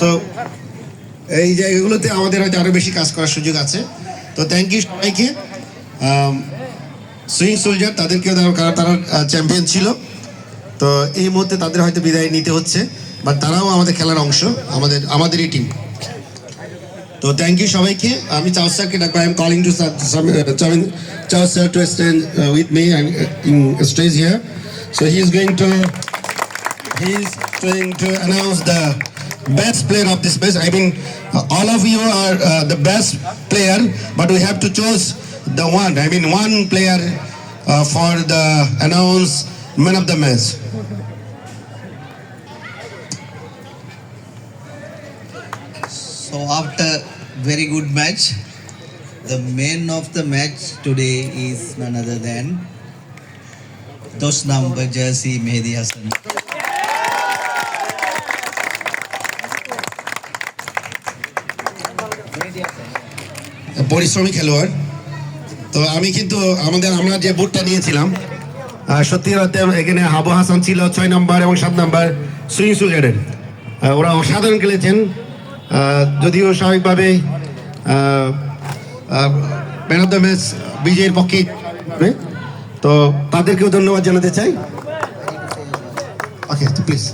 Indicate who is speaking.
Speaker 1: So এই জায়গাগুলোতে আমাদের হয়তো আরও বেশি কাজ করার সুযোগ আছে। তো থ্যাংক ইউ সবাইকে। সুইং সোলজার তাদেরকেও কারণ তারা চ্যাম্পিয়ন ছিল। তো এই মুহূর্তে তাদের হয়তো বিদায় নিতে হচ্ছে বাট তারাও আমাদের খেলার অংশ, আমাদের, আমাদেরই টিম তো থ্যাংক ইউ সবাইকে। আমি চাও স্যারকে ডাকবো। I am calling to Chao sir to stand with me in stage here so he is going to he is trying to announce the best player of this match. I mean, all of you are uh, the best player, but we have to choose the one. I mean, one player uh, for the announce man of the match.
Speaker 2: So after very good match, the man of the match today is none other than Dos number jersey Mehdi Hassan.
Speaker 1: পরিশ্রমী খেলোয়াড়। তো আমি কিন্তু আমাদের আমরা যে বুটটা নিয়েছিলাম সত্যি এখানে হাবু হাসান ছিল ছয় নম্বর এবং সাত নম্বর সুইং সুগেডেন ওরা অসাধারণ খেলেছেন। যদিও স্বাভাবিকভাবে ম্যান অফ দ্য ম্যাচ বিজয়ের পক্ষে তো তাদেরকেও ধন্যবাদ জানাতে চাই। Okay please